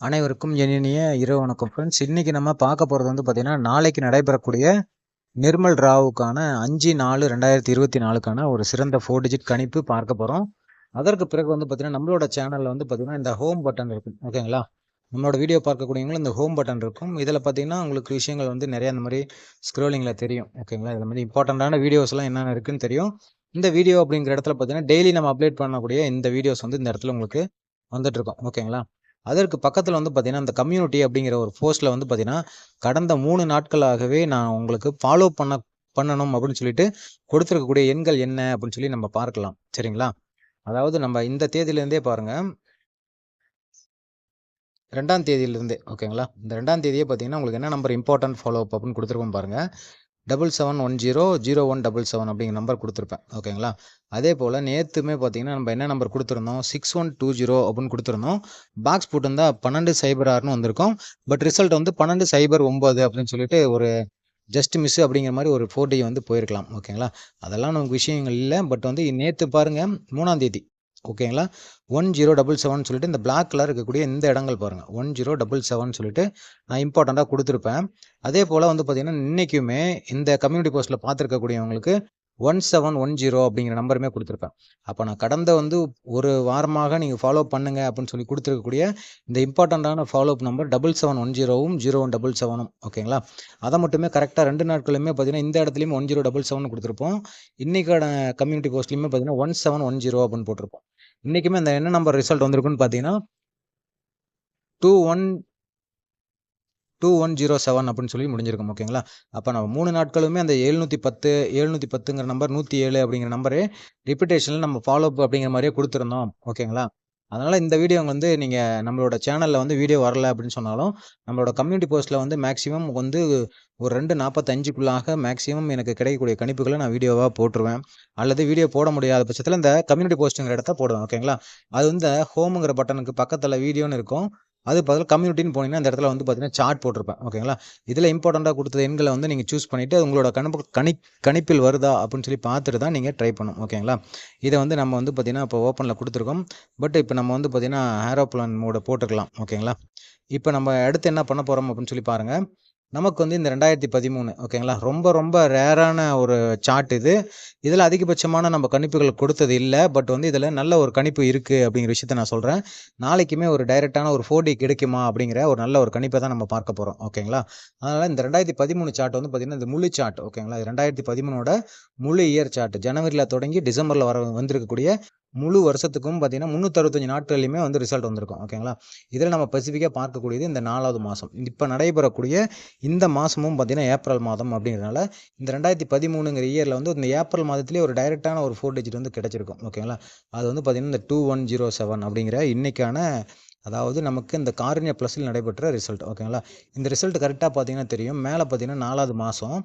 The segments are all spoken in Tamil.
அனைவருக்கும் இனிய இரவு வணக்கம் ஃப்ரெண்ட்ஸ் இன்றைக்கி நம்ம பார்க்க போகிறது வந்து பார்த்திங்கன்னா நாளைக்கு நடைபெறக்கூடிய நிர்மல் ராவுக்கான அஞ்சு நாலு ரெண்டாயிரத்தி இருபத்தி நாலுக்கான ஒரு சிறந்த ஃபோர் டிஜிட் கணிப்பு பார்க்க போகிறோம் அதற்கு பிறகு வந்து பார்த்திங்கன்னா நம்மளோட சேனலில் வந்து பார்த்திங்கன்னா இந்த ஹோம் பட்டன் இருக்கும் ஓகேங்களா நம்மளோட வீடியோ பார்க்கக்கூடியவங்களும் இந்த ஹோம் பட்டன் இருக்கும். இதில் பார்த்தீங்கன்னா உங்களுக்கு விஷயங்கள் வந்து நிறையா இந்த மாதிரி ஸ்க்ரோலிங்கில் தெரியும். ஓகேங்களா இந்த மாதிரி இம்பார்ட்டண்ட்டான வீடியோஸ்லாம் என்னென்ன இருக்குன்னு தெரியும். இந்த வீடியோ அப்படிங்கிற இடத்துல பார்த்தீங்கன்னா டெய்லி நம்ம அப்டேட் பண்ணக்கூடிய இந்த வீடியோஸ் வந்து இந்த இடத்துல உங்களுக்கு வந்துட்டு இருக்கோம். ஓகேங்களா அதற்கு பக்கத்தில் வந்து பார்த்தீங்கன்னா அந்த கம்யூனிட்டி அப்படிங்கிற ஒரு போஸ்ட்டில் வந்து பார்த்தீங்கன்னா கடந்த மூணு நாட்களாகவே நான் உங்களுக்கு ஃபாலோ பண்ண பண்ணணும் அப்படின்னு சொல்லிட்டு கொடுத்துருக்கக்கூடிய எண்கள் என்ன அப்படின்னு சொல்லி நம்ம பார்க்கலாம். சரிங்களா? அதாவது நம்ம இந்த தேதியிலேருந்தே பாருங்கள் ரெண்டாம் தேதியிலேருந்தே ஓகேங்களா இந்த ரெண்டாம் தேதியே பார்த்தீங்கன்னா உங்களுக்கு என்ன நம்பர் இம்பார்ட்டன்ட் ஃபாலோ அப் அப்படின்னு கொடுத்துருக்கோம் பாருங்கள் double seven one zero zero one double seven அப்படிங்கிற நம்பர் கொடுத்துருப்பேன். ஓகேங்களா? அதே போல் நேற்றுமே பார்த்தீங்கன்னா நம்ம என்ன நம்பர் கொடுத்துருந்தோம்? சிக்ஸ் ஒன் டூ ஜீரோ அப்படின்னு கொடுத்துருந்தோம். பாக்ஸ் போட்டிருந்தா பன்னெண்டு சைபர் ஆறுனு வந்திருக்கும். பட் ரிசல்ட் வந்து பன்னெண்டு சைபர் ஒம்பது அப்படின்னு சொல்லிட்டு ஒரு ஜஸ்ட் மிஸ் அப்படிங்கிற மாதிரி ஒரு ஃபோர் டே வந்து போயிருக்கலாம். ஓகேங்களா? அதெல்லாம் நமக்கு விஷயங்கள் இல்லை. பட் வந்து நேற்று பாருங்கள் மூணாந்தேதி ஓகேங்களா ஒன் ஜீரோ டபுள் செவன் சொல்லிட்டு இந்த பிளாக் கலர் இருக்கக்கூடிய இந்த இடங்கள் பாருங்கள் ஒன் ஜீரோ டபுள் செவன் சொல்லிட்டு நான் இம்பார்ட்டண்ட்டாக கொடுத்துருப்பேன். அதே போல் வந்து பார்த்திங்கன்னா இன்றைக்குமே இந்த கம்யூனிட்டி போஸ்ட்டில் பார்த்துருக்கக்கூடியவங்களுக்கு ஒன் செவன் ஒன் ஜீரோ அப்படிங்கிற நம்பருமே கொடுத்துருப்பேன். அப்போ நான் கடந்த வந்து ஒரு வாரமாக நீங்கள் ஃபாலோ பண்ணுங்க அப்படின்னு சொல்லி கொடுத்துருக்கக்கூடிய இந்த இம்பார்ட்டண்ட்டான follow up number double seven one ஜீரோவும் zero one double செவனும் ஓகேங்களா? அதை மட்டுமே கரெக்டாக ரெண்டு நாட்களுமே பார்த்தீங்கன்னா இந்த இடத்துலையும் ஒன் ஜீரோ டபுள் செவன் கொடுத்துருப்போம் இன்றைக்கான கம்யூனிட்டி போஸ்ட்லையுமே பார்த்தீங்கன்னா ஒன் செவன் ஒன் ஜீரோ அப்படின்னு போட்டிருப்போம். இன்றைக்குமே அந்த என்ன நம்பர் ரிசல்ட் வந்திருக்குன்னு பார்த்தீங்கன்னா two one two one zero seven அப்படின்னு சொல்லி முடிஞ்சிருக்கும் ஓகேங்களா அப்போ நம்ம மூணு நாட்களுமே அந்த எழுநூற்றி பத்து எழுநூற்றி பத்துங்கிற நம்பர் நூற்றி ஏழு அப்படிங்கிற நம்பரு ரிப்பிட்டேஷனில் நம்ம ஃபாலோ அப் அப்படிங்கிற மாதிரியே கொடுத்துருந்தோம் ஓகேங்களா அதனால் இந்த வீடியோ வந்து நீங்கள் நம்மளோட சேனலில் வந்து வீடியோ வரல அப்படின்னு சொன்னாலும் நம்மளோட கம்யூனிட்டி போஸ்ட்டில் வந்து மேக்ஸிமம் வந்து ஒரு ரெண்டு நாற்பத்தஞ்சுக்குள்ளாக மேக்ஸிமம் எனக்கு கிடைக்கக்கூடிய கணிப்புகளை நான் வீடியோவாக போட்டுருவேன். அல்லது வீடியோ போட முடியாத பட்சத்தில் இந்த கம்யூனிட்டி போஸ்ட்டுங்கிற இடத்த போடுவேன் ஓகேங்களா அது வந்து ஹோமுங்கிற பட்டனுக்கு பக்கத்தில் வீடியோன்னு இருக்கும். அது பதில் கம்யூனிட்டின்னு போனீங்கன்னா அந்த இடத்துல வந்து பார்த்தீங்கன்னா சார்ட் போட்டிருப்பேன். ஓகேங்களா இதில் இம்பார்ட்டண்ட்டாக கொடுத்த எண்களை வந்து நீங்கள் சூஸ் பண்ணிவிட்டு உங்களோட கணிப்பு கணி கணிப்பில் வருதா அப்படின்னு சொல்லி பார்த்துட்டு தான் நீங்கள் ட்ரை பண்ணும் ஓகேங்களா இதை வந்து நம்ம வந்து பார்த்திங்கன்னா இப்போ ஓப்பனில் கொடுத்துருக்கோம். பட் இப்போ நம்ம வந்து பார்த்திங்கன்னா ஏரோப்ளான் மோட போட்டுக்கலாம் ஓகேங்களா இப்போ நம்ம அடுத்து என்ன பண்ண போகிறோம் அப்படின்னு சொல்லி பாருங்கள் நமக்கு வந்து இந்த ரெண்டாயிரத்தி பதிமூணு ஓகேங்களா? ரொம்ப ரொம்ப ரேரான ஒரு சார்ட் இது. இதில் அதிகபட்சமான நம்ம கணிப்புகள் கொடுத்தது இல்லை பட் வந்து இதில் நல்ல ஒரு கணிப்பு இருக்குது அப்படிங்கிற விஷயத்த நான் சொல்கிறேன் நாளைக்குமே ஒரு டைரெக்டான ஒரு ஃபோர் டி கிடைக்குமா அப்படிங்கிற ஒரு நல்ல ஒரு கணிப்பை தான் நம்ம பார்க்க போகிறோம் ஓகேங்களா? அதனால் இந்த ரெண்டாயிரத்தி பதிமூணு சார்ட் வந்து பார்த்திங்கன்னா இந்த முழு சார்ட் ஓகேங்களா? ரெண்டாயிரத்தி பதிமூணோட முழு இயர் சார்ட். ஜனவரியில் தொடங்கி டிசம்பரில் வர வந்திருக்கக்கூடிய முழு வருஷத்துக்கும் பார்த்தீங்கன்னா முந்நூற்றறுபத்தஞ்சு நாட்கள்லையுமே வந்து ரிசல்ட் வந்திருக்கும். ஓகேங்களா இதில் நம்ம ஸ்பெசிஃபிக்காக பார்க்கக்கூடியது இந்த நாலாவது மாதம் இப்போ நடைபெறக்கூடிய இந்த மாதமும் பார்த்தீங்கன்னா ஏப்ரல் மாதம் அப்படிங்கிறனால இந்த ரெண்டாயிரத்தி பதிமூணுங்கிற இயரில் வந்து இந்த ஏப்ரல் மாதத்துலேயே ஒரு டைரெக்டான ஒரு ஃபோர் டிஜிட் வந்து கிடச்சிருக்கும். ஓகேங்களா அது வந்து பார்த்திங்கன்னா இந்த டூ ஒன் ஜீரோ செவன் அப்படிங்கிற இன்றைக்கான அதாவது நமக்கு இந்த காரணிய ப்ளஸில் நடைபெற்ற ரிசல்ட் ஓகேங்களா இந்த ரிசல்ட் கரெக்டாக பார்த்தீங்கன்னா தெரியும். மேலே பார்த்தீங்கன்னா நாலாவது மாதம்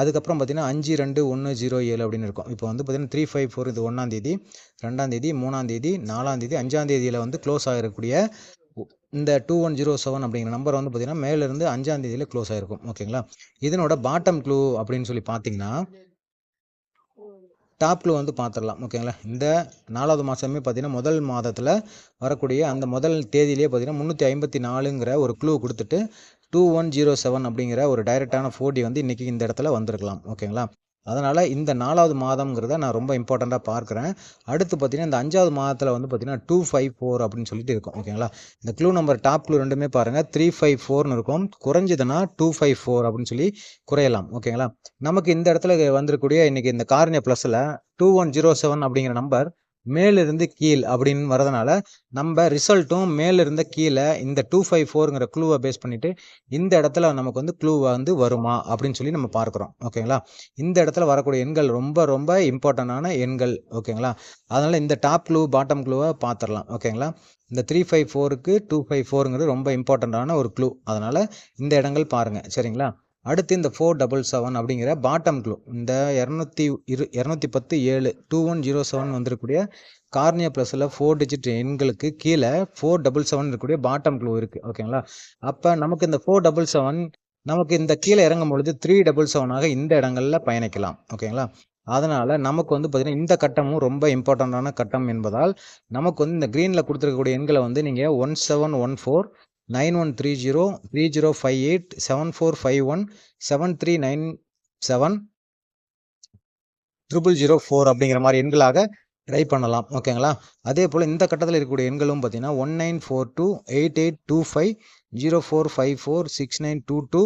அதுக்கப்புறம் பார்த்தீங்கன்னா அஞ்சு ரெண்டு ஒன்று ஜீரோ ஏழு அப்படின்னு இருக்கும். இப்போ வந்து பார்த்தீங்கன்னா த்ரீ ஃபைவ் ஃபோர் இது ஒன்றாந்தேதி ரெண்டாந்தேதி மூணாந்தேதி நாலாந்தேதி அஞ்சாந்தேதியில் வந்து க்ளோஸ் ஆகிருக்கக்கூடிய இந்த டூ ஒன் ஜீரோ செவன் அப்படிங்கிற நம்பர் வந்து பார்த்தீங்கன்னா மேலேருந்து அஞ்சாந்தேதியில் க்ளோஸ் ஆகிருக்கும் ஓகேங்களா இதனோட பாட்டம் க்ளூ அப்படின்னு சொல்லி பார்த்தீங்கன்னா டாப் க்ளூ வந்து பார்த்துடலாம் ஓகேங்களா இந்த நாலாவது மாதமே பார்த்தீங்கன்னா முதல் மாதத்தில் வரக்கூடிய அந்த முதல் தேதியிலே பார்த்தீங்கன்னா முந்நூற்றி ஐம்பத்தி நாலுங்கிற ஒரு க்ளூ கொடுத்துட்டு டூ ஒன் ஜீரோ செவன் அப்படிங்கிற ஒரு டைரெக்டான ஃபோர்டி வந்து இன்றைக்கி இந்த இடத்துல வந்திருக்கலாம் ஓகேங்களா அதனால் இந்த நாலாவது மாதம்ங்கிறத நான் ரொம்ப இம்பார்ட்டண்ட்டாக பார்க்குறேன். அடுத்து பார்த்தீங்கன்னா இந்த அஞ்சாவது மாதத்தில் வந்து பார்த்திங்கன்னா டூ ஃபைவ் ஃபோர் அப்படின்னு சொல்லிட்டு இருக்கும். ஓகேங்களா இந்த க்ளூ நம்பர் டாப் க்ளூ ரெண்டுமே பாருங்கள் த்ரீ ஃபைவ் ஃபோர்னு இருக்கும். குறைஞ்சதுன்னா டூ ஃபைவ் ஃபோர் அப்படின்னு சொல்லி குறையலாம். ஓகேங்களா நமக்கு இந்த இடத்துல வந்திருக்கக்கூடிய இன்றைக்கி இந்த காரணிய ப்ளஸில் டூ ஒன் ஜீரோ செவன் அப்படிங்கிற நம்பர் மேலிருந்து கீழ் அப்படின்னு வரதுனால நம்ம ரிசல்ட்டும் மேலிருந்த கீழே இந்த டூ ஃபைவ் ஃபோருங்கிற க்ளூவை பேஸ் பண்ணிவிட்டு இந்த இடத்துல நமக்கு வந்து க்ளூ வந்து வருமா அப்படின்னு சொல்லி நம்ம பார்க்குறோம். ஓகேங்களா இந்த இடத்துல வரக்கூடிய எண்கள் ரொம்ப ரொம்ப இம்பார்ட்டண்டான எண்கள். ஓகேங்களா அதனால் இந்த டாப் க்ளூ பாட்டம் க்ளூவை பார்த்துடலாம். ஓகேங்களா இந்த த்ரீ ஃபைவ் ஃபோருக்கு டூ ஃபைவ் ஃபோருங்கிறது ரொம்ப இம்பார்ட்டண்ட்டான ஒரு க்ளூ அதனால் இந்த இடங்கள் பாருங்கள் சரிங்களா? அடுத்து இந்த ஃபோர் டபுள் செவன் அப்படிங்கிற பாட்டம் க்ளூ இந்த இரநூத்தி இரு இரநூத்தி பத்து ஏழு டூ ஒன் ஜீரோ செவன் வந்திருக்கக்கூடிய கார்னியா ப்ளஸில் ஃபோர் டிஜிட் எண்களுக்கு கீழே ஃபோர் டபுள் செவன் இருக்கக்கூடிய பாட்டம் க்ளூ இருக்குது ஓகேங்களா அப்போ நமக்கு இந்த ஃபோர் டபுள் செவன் நமக்கு இந்த கீழே இறங்கும் பொழுது த்ரீ டபுள் செவனாக இந்த இடங்களில் பயணிக்கலாம். ஓகேங்களா அதனால் நமக்கு வந்து பார்த்திங்கன்னா இந்த கட்டமும் ரொம்ப இம்பார்ட்டண்ட்டான கட்டம் என்பதால் நமக்கு வந்து இந்த க்ரீனில் கொடுத்துருக்கக்கூடிய எண்களை வந்து நீங்கள் one seven one four nine one three zero three zero five eight seven four five one seven three nine seven triple zero four அப்படிங்கிற மாதிரி எண்களாக ட்ரை பண்ணலாம். ஓகேங்களா அதே போல் இந்த கட்டத்தில் இருக்கக்கூடிய எண்களும் பார்த்தீங்கன்னா one nine four two eight eight two five zero four five four six nine two two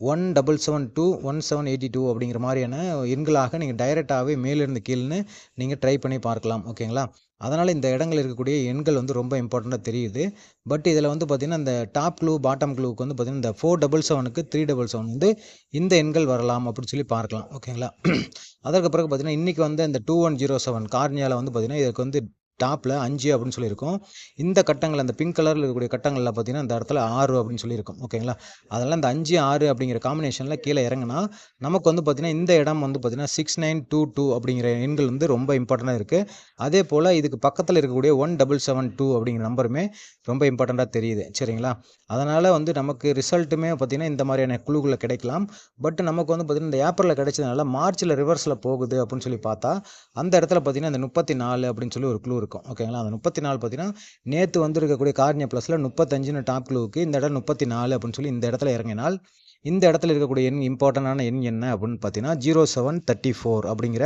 one double seven two one seven eighty two அப்படிங்கிற மாதிரியான எண்களாக நீங்கள் டைரெக்டாகவே மேலிருந்து கீழ்னு நீங்கள் ட்ரை பண்ணி பார்க்கலாம். ஓகேங்களா அதனால் இந்த இடங்கள் இருக்கக்கூடிய எண்கள் வந்து ரொம்ப இம்பார்ட்டண்ட்டாக தெரியுது. பட் இதில் வந்து பார்த்திங்கன்னா இந்த டாப் க்ளூ பாட்டம் க்ளூவுக்கு வந்து பார்த்திங்கன்னா இந்த ஃபோர் டபுள் செவனுக்கு த்ரீ டபுள் செவன் வந்து இந்த எண்கள் வரலாம் அப்படின்னு சொல்லி பார்க்கலாம். ஓகேங்களா அதற்கு பிறகு பார்த்திங்கன்னா இன்றைக்கி வந்து இந்த டூ ஒன் ஜீரோ செவன் கார்னியாவில் வந்து பார்த்திங்கன்னா இதுக்கு வந்து டாப்பில் அஞ்சு அப்படின்னு சொல்லியிருக்கோம். இந்த கட்டங்கள் அந்த பிங்க் கலரில் இருக்கக்கூடிய கட்டங்களில் பார்த்தீங்கன்னா இந்த இடத்துல ஆறு அப்படின்னு சொல்லியிருக்கோம். ஓகேங்களா அதனால் இந்த அஞ்சு ஆறு அப்படிங்கிற காம்பினேஷனில் கீழே இறங்குனா நமக்கு வந்து பார்த்திங்கன்னா இந்த இடம் வந்து பார்த்திங்கன்னா சிக்ஸ் நைன் டூ டூ அப்படிங்கிற எண்கள் வந்து ரொம்ப இம்பார்ட்டண்ட்டாக இருக்குது அதே போல் இதுக்கு பக்கத்தில் இருக்கக்கூடிய ஒன் டபுள் செவன் டூ அப்படிங்கிற நம்பருமே ரொம்ப இம்பார்ட்டண்ட்டாக தெரியுது. சரிங்களா? அதனால் வந்து நமக்கு ரிசல்ட்டுமே பார்த்திங்கன்னா இந்த மாதிரியான குழுக்களை கிடைக்கலாம். பட் நமக்கு வந்து பார்த்திங்கன்னா இந்த ஏப்ரலில் கிடைச்சதுனால மார்ச்சில் ரிவர்ஸில் போகுது அப்படின்னு சொல்லி பார்த்தா அந்த இடத்துல பார்த்திங்கன்னா இந்த முப்பத்தி நாலு அப்படின்னு சொல்லி ஒரு க்ளூ இருக்கும். ஓகேங்களா அந்த முப்பத்தி நாலு பார்த்தீங்கன்னா நேற்று வந்திருக்கக்கூடிய கார்னியா ப்ளஸில் முப்பத்தஞ்சுன்னு டாப் க்ளூவுக்கு இந்த இடம் முப்பத்தி நாலு அப்படின்னு சொல்லி இந்த இடத்துல இறங்கினால் இந்த இடத்துல இருக்கக்கூடிய எண் இம்பார்ட்டண்டான எண் என்ன அப்படின்னு பார்த்தீங்கன்னா ஜீரோ செவன் தேர்ட்டி ஃபோர் அப்படிங்கிற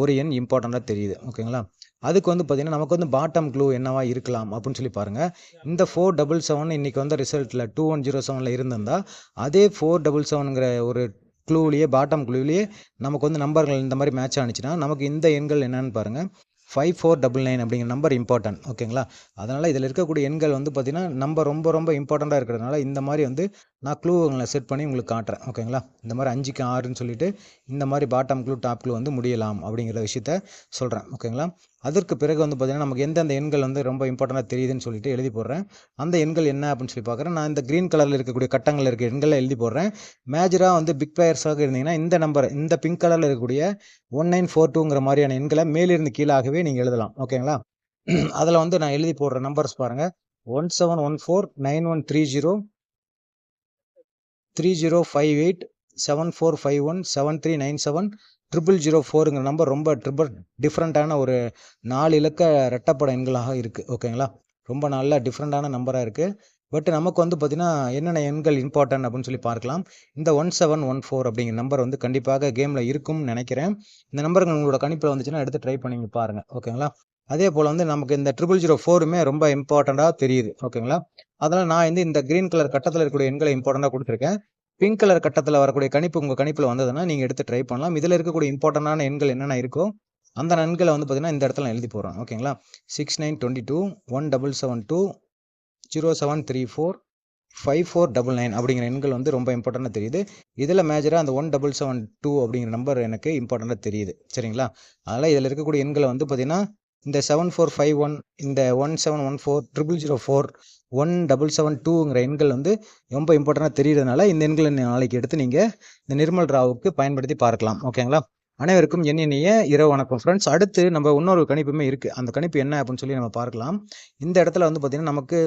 ஒரு எண் இம்பார்ட்டண்ட்டாக தெரியுது. ஓகேங்களா அதுக்கு வந்து பார்த்திங்கன்னா நமக்கு வந்து பாட்டம் க்ளூ என்னவா இருக்கலாம் அப்படின்னு சொல்லி பாருங்கள் இந்த ஃபோர் டபுள் செவன் இன்றைக்கி வந்த ரிசல்ட்டில் டூ ஒன் ஜீரோ செவனில் இருந்திருந்தால் அதே ஃபோர் டபுள் செவனுங்கிற ஒரு க்ளூவிலேயே பாட்டம் க்ளூவிலேயே நமக்கு வந்து நம்பர்கள் இந்த மாதிரி மேட்ச் ஆனிச்சுன்னா நமக்கு இந்த எண்கள் என்னென்னு பாருங்கள் ஃபைவ் ஃபோர் டபுள் நைன் அப்படிங்கிற நம்பர் இம்பார்ட்டன்ட் ஓகேங்களா அதனால் இதில் இருக்கக்கூடிய எண்கள் வந்து பார்த்திங்கன்னா நம்ம ரொம்ப ரொம்ப இம்பார்ட்டண்ட்டாக இருக்கிறதுனால இந்த மாதிரி வந்து நான் க்ளூ உங்களை செட் பண்ணி உங்களுக்கு காட்டுறேன் ஓகேங்களா இந்த மாதிரி அஞ்சுக்கு ஆறுன்னு சொல்லிட்டு இந்த மாதிரி பாட்டம் க்ளூ டாப் க்ளூ வந்து முடியலாம் அப்படிங்கிற விஷயத்த சொல்கிறேன் ஓகேங்களா அதற்கு பிறகு வந்து பார்த்திங்கன்னா நமக்கு எந்தெந்த எண்கள் வந்து ரொம்ப இம்பார்ட்டண்ட்டாக தெரியுதுன்னு சொல்லிட்டு எழுதி போடுறேன். அந்த எண்கள் என்ன அப்படின்னு சொல்லி பார்க்குறேன் நான் இந்த க்ரீன் கலரில் இருக்கக்கூடிய கட்டங்களில் இருக்க எண்களை எழுதி போடுறேன். மேஜராக வந்து பிக் பயர்ஸாக இருந்தீங்கன்னா இந்த நம்பர் இந்த பிங்க் கலரில் இருக்கக்கூடிய ஒன் நைன் ஃபோர் டூங்கிற மாதிரியான எண்களை மேலிருந்து கீழாகவே நீங்கள் எழுதலாம். ஓகேங்களா அதில் வந்து நான் எழுதி போடுற நம்பர்ஸ் பாருங்கள் one seven one four nine one three zero three zero five eight seven four five one seven three nine seven triple zero ஃபோருங்கிற number ரொம்ப ட்ரிபிள் டிஃப்ரெண்ட்டான ஒரு நாலு இலக்க ரெட்டப்பட எண்களாக இருக்குது ஓகேங்களா ரொம்ப நல்ல டிஃப்ரெண்ட்டான நம்பராக இருக்குது பட் நமக்கு வந்து பார்த்திங்கன்னா என்னென்ன எண்கள் இம்பார்ட்டன்ட் அப்படின்னு சொல்லி பார்க்கலாம். இந்த ஒன் செவன் ஒன் ஃபோர் அப்படிங்கிற நம்பர் வந்து கண்டிப்பாக கேமில் இருக்கும்னு நினைக்கிறேன். இந்த நம்பருக்கு உங்களோட கணிப்பில் வந்துச்சுன்னா எடுத்து ட்ரை பண்ணி பாருங்கள் ஓகேங்களா அதே போல் வந்து நமக்கு இந்த ட்ரிபிள் ஜீரோ ஃபோருமே ரொம்ப இம்பார்ட்டண்ட்டாக தெரியுது ஓகேங்களா அதனால் நான் வந்து இந்த க்ரீன் கலர் கட்டத்தில் இருக்கக்கூடிய எண்களை இம்பார்ட்டண்ட்டாக கொடுத்துருக்கேன். பிங்க் கலர் கட்டத்தில் வரக்கூடிய கணிப்பு உங்கள் கணிப்பில் வந்ததுன்னா நீங்கள் எடுத்து ட்ரை பண்ணலாம். இதில் இருக்கக்கூடிய இம்பார்ட்டண்டான எண்கள் என்னென்ன இருக்கோ அந்த நன்களை வந்து பார்த்திங்கன்னா இந்த இடத்துல நான் எழுதி போகிறேன் ஓகேங்களா six nine twenty two one double seven two zero seven three four five four double nine அப்படிங்கிற எண்கள் வந்து ரொம்ப இம்பார்ட்டண்ட்டாக தெரியுது. இதில் மேஜராக அந்த ஒன் டபுள் செவன் டூ அப்படிங்கிற நம்பர் எனக்கு இம்பார்ட்டண்ட்டாக தெரியுது. சரிங்களா? அதனால் இதில் இருக்கக்கூடிய எண்களை வந்து பார்த்திங்கன்னா இந்த செவன் ஃபோர் ஃபைவ் ஒன் இந்த one seven one four triple zero four one double seven டூங்கிற எண்கள் வந்து ரொம்ப இம்பார்ட்டண்ட்டாக தெரியுறதுனால இந்த எண்களை நாளைக்கு எடுத்து நீங்கள் இந்த நிர்மல் ராவுக்கு பயன்படுத்தி பார்க்கலாம். ஓகேங்களா அனைவருக்கும் என்னென்னைய இரவு வணக்கம் ஃப்ரெண்ட்ஸ் அடுத்து நம்ம இன்னொரு கணிப்புமே இருக்குது அந்த கணிப்பு என்ன அப்படின்னு சொல்லி நம்ம பார்க்கலாம். இந்த இடத்துல வந்து பார்த்திங்கன்னா நமக்கு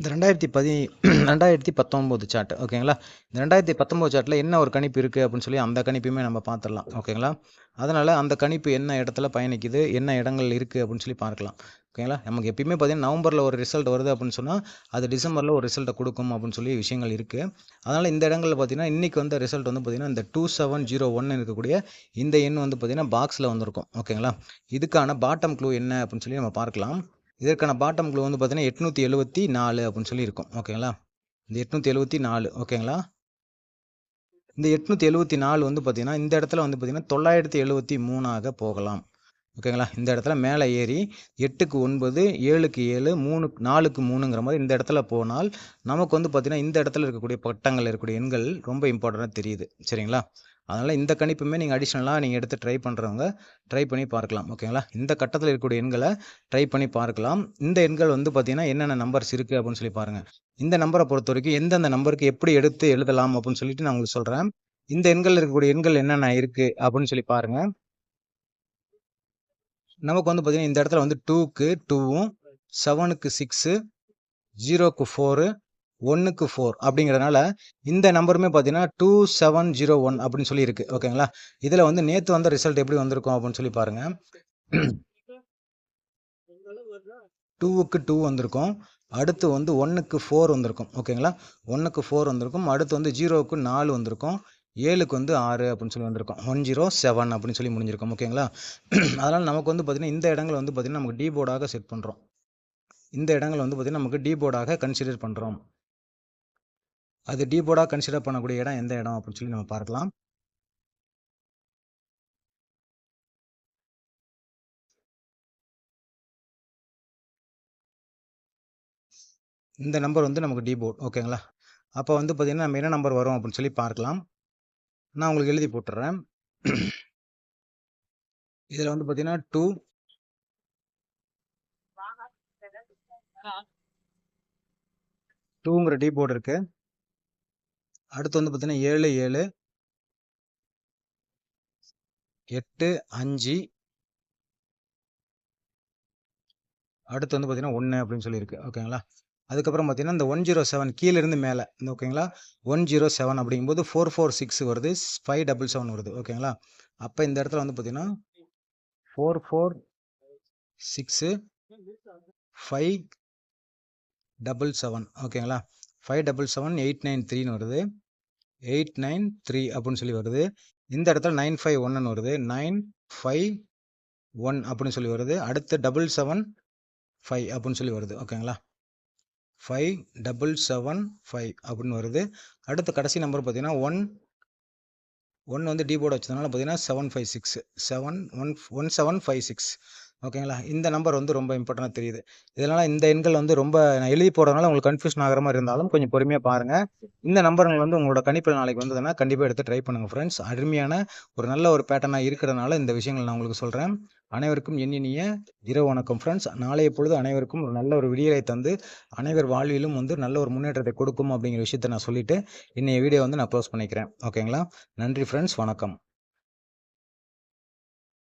இந்த ரெண்டாயிரத்தி பதி ரெண்டாயிரத்தி பத்தொம்போது சார்ட் ஓகேங்களா இந்த ரெண்டாயிரத்தி பத்தொம்போது சார்ட்டில் என்ன ஒரு கணிப்பு இருக்குது அப்படின்னு சொல்லி அந்த கணிப்புமே நம்ம பார்த்துடலாம் ஓகேங்களா அதனால் அந்த கணிப்பு என்ன இடத்துல பயணிக்குது என்ன இடங்கள் இருக்குது அப்படின்னு சொல்லி பார்க்கலாம் ஓகேங்களா நமக்கு எப்பயுமே பார்த்தீங்கன்னா நவம்பரில் ஒரு ரிசல்ட் வருது அப்படின்னு சொன்னால் அது டிசம்பரில் ஒரு ரிசல்ட்டை கொடுக்கும் அப்படின்னு சொல்லி விஷயங்கள் இருக்குது அதனால் இந்த இடங்களில் பார்த்தீங்கன்னா இன்றைக்கி வந்த ரிசல்ட் வந்து பார்த்திங்கன்னா இந்த டூ செவன் ஜீரோ ஒன் இருக்கக்கூடிய இந்த எண் வந்து பார்த்திங்கன்னா பாக்ஸில் வந்திருக்கும் ஓகேங்களா இதுக்கான பாட்டம் க்ளூ என்ன அப்படின்னு சொல்லி நம்ம பார்க்கலாம். இதற்கான பாட்டம் க்ளூ வந்து பார்த்தீங்கன்னா எட்நூற்றி எழுபத்தி நாலு அப்படின்னு சொல்லி இருக்கும் ஓகேங்களா இந்த எட்நூற்றி எழுபத்தி நாலு ஓகேங்களா இந்த எட்நூற்றி எழுபத்தி நாலு வந்து பார்த்திங்கன்னா இந்த இடத்துல வந்து பார்த்திங்கன்னா தொள்ளாயிரத்தி எழுபத்தி மூணாக போகலாம். ஓகேங்களா இந்த இடத்துல மேலே ஏறி எட்டுக்கு ஒன்பது ஏழுக்கு ஏழு மூணு நாலுக்கு மூணுங்கிற மாதிரி இந்த இடத்துல போனால் நமக்கு வந்து பார்த்திங்கன்னா இந்த இடத்துல இருக்கக்கூடிய பட்டங்கள் இருக்கக்கூடிய எண்கள் ரொம்ப இம்பார்ட்டண்ட்டாக தெரியுது. சரிங்களா? அதனால் இந்த கணிப்புமே நீங்கள் அடிஷ்னலாக நீங்கள் எடுத்து ட்ரை பண்ணுறவங்க ட்ரை பண்ணி பார்க்கலாம் ஓகேங்களா இந்த கட்டத்தில் இருக்கக்கூடிய எண்களை ட்ரை பண்ணி பார்க்கலாம். இந்த எண்கள் வந்து பார்த்திங்கன்னா என்னென்ன நம்பர்ஸ் இருக்குது அப்படின்னு சொல்லி பாருங்கள் இந்த நம்பரை பொறுத்த வரைக்கும் எந்தெந்த நம்பருக்கு எப்படி எடுத்து எழுதலாம் அப்படின்னு சொல்லிட்டு நான் உங்களுக்கு சொல்கிறேன் இந்த எண்கள் இருக்கக்கூடிய எண்கள் என்னென்ன இருக்குது அப்படின்னு சொல்லி பாருங்கள் நமக்கு வந்து பார்த்திங்கன்னா இந்த இடத்துல வந்து டூக்கு டூவும் செவனுக்கு சிக்ஸு ஜீரோக்கு ஃபோரு ஒன்றுக்கு ஃபோர் அப்படிங்கிறதுனால இந்த நம்பருமே பார்த்தீங்கன்னா டூ செவன் ஜீரோ ஒன் அப்படின்னு சொல்லி இருக்கு ஓகேங்களா இதில் வந்து நேற்று வந்த ரிசல்ட் எப்படி வந்திருக்கும் அப்படின்னு சொல்லி பாருங்கள் டூவுக்கு டூ வந்திருக்கும். அடுத்து வந்து ஒன்றுக்கு ஃபோர் வந்திருக்கும். ஓகேங்களா ஒன்றுக்கு ஃபோர் வந்திருக்கும். அடுத்து வந்து ஜீரோவுக்கு நாலு வந்திருக்கும். ஏழுக்கு வந்து ஆறு அப்படின்னு சொல்லி வந்திருக்கும். ஒன் ஜீரோ செவன் அப்படின்னு சொல்லி முடிஞ்சிருக்கும். ஓகேங்களா அதனால் நமக்கு வந்து பார்த்திங்கன்னா இந்த இடங்கள் வந்து பார்த்திங்கன்னா நமக்கு டீபோர்டாக செட் பண்ணுறோம் இந்த இடங்கள் வந்து பார்த்திங்கன்னா நமக்கு டீபோர்டாக கன்சிடர் பண்ணுறோம் அது டீபோர்டாக கன்சிடர் பண்ணக்கூடிய இடம் எந்த இடம் அப்படின்னு சொல்லி நம்ம பார்க்கலாம். இந்த நம்பர் வந்து நமக்கு டீபோர்ட் ஓகேங்களா அப்போ வந்து பார்த்திங்கன்னா நம்ம என்ன நம்பர் வரும் அப்படின்னு சொல்லி பார்க்கலாம். நான் உங்களுக்கு எழுதி போட்டுறேன். இதில் வந்து பார்த்தீங்கன்னா டூ டூங்கிற டீ போர்டு இருக்குது அடுத்து வந்து பார்த்தீங்கன்னா ஏழு ஏழு. எட்டு அஞ்சு. அடுத்து வந்து பார்த்தீங்கன்னா ஒன்று அப்படின்னு சொல்லியிருக்கு. ஓகேங்களா அதுக்கப்புறம் பார்த்தீங்கன்னா இந்த ஒன் ஜீரோ செவன் கீழேருந்து மேலே. இந்த ஓகேங்களா ஒன் ஜீரோ செவன் அப்படிங்கும்போது ஃபோர் ஃபோர் சிக்ஸ் வருது. ஃபைவ் டபுள் செவன் வருது. ஓகேங்களா அப்போ இந்த இடத்துல வந்து பார்த்தீங்கன்னா four four six five double seven ஓகேங்களா five double seven eight nine த்ரீன்னு வருது. எயிட் நைன் த்ரீ அப்படின்னு சொல்லி வருது. இந்த இடத்துல நைன் ஃபைவ் ஒன்னு வருது. நைன் ஃபைவ் ஒன் அப்படின்னு சொல்லி வருது. அடுத்து டபுள் செவன் ஃபைவ் அப்படின்னு சொல்லி வருது. ஓகேங்களா ஃபைவ் டபுள் செவன் ஃபைவ் அப்படின்னு வருது. அடுத்த கடைசி நம்பர் பார்த்தீங்கன்னா ஒன் ஒன் வந்து டீபோர்டு வச்சதுனால பார்த்தீங்கன்னா seven five six seven one one seven five six ஓகேங்களா? இந்த நம்பர் வந்து ரொம்ப இம்பார்ட்டண்டாக தெரியுது. இதனால் இந்த எண்கள் வந்து ரொம்ப நான் எழுதி போடுறதுனால உங்களுக்கு கன்ஃபியூஷன் ஆகிற மாதிரி இருந்தாலும் கொஞ்சம் பொறுமையாக பாருங்கள் இந்த நம்பர்கள் வந்து உங்களோட கணிப்பில் நாளைக்கு வந்ததுன்னா கண்டிப்பாக எடுத்து ட்ரை பண்ணுங்கள் ஃப்ரெண்ட்ஸ் அருமையான ஒரு நல்ல ஒரு பேட்டர்னாக இருக்கிறதுனால இந்த விஷயங்கள் நான் உங்களுக்கு சொல்கிறேன் அனைவருக்கும் எண்ணினிய இரவு வணக்கம் ஃப்ரெண்ட்ஸ் நாளைய பொழுது அனைவருக்கும் ஒரு நல்ல ஒரு விடியலை தந்து அனைவர் வாழ்விலும் வந்து நல்ல ஒரு முன்னேற்றத்தை கொடுக்கும் அப்படிங்கிற விஷயத்த நான் சொல்லிவிட்டு இன்னைய வீடியோ வந்து நான் க்ளோஸ் பண்ணிக்கிறேன். ஓகேங்களா? நன்றி ஃப்ரெண்ட்ஸ் வணக்கம்.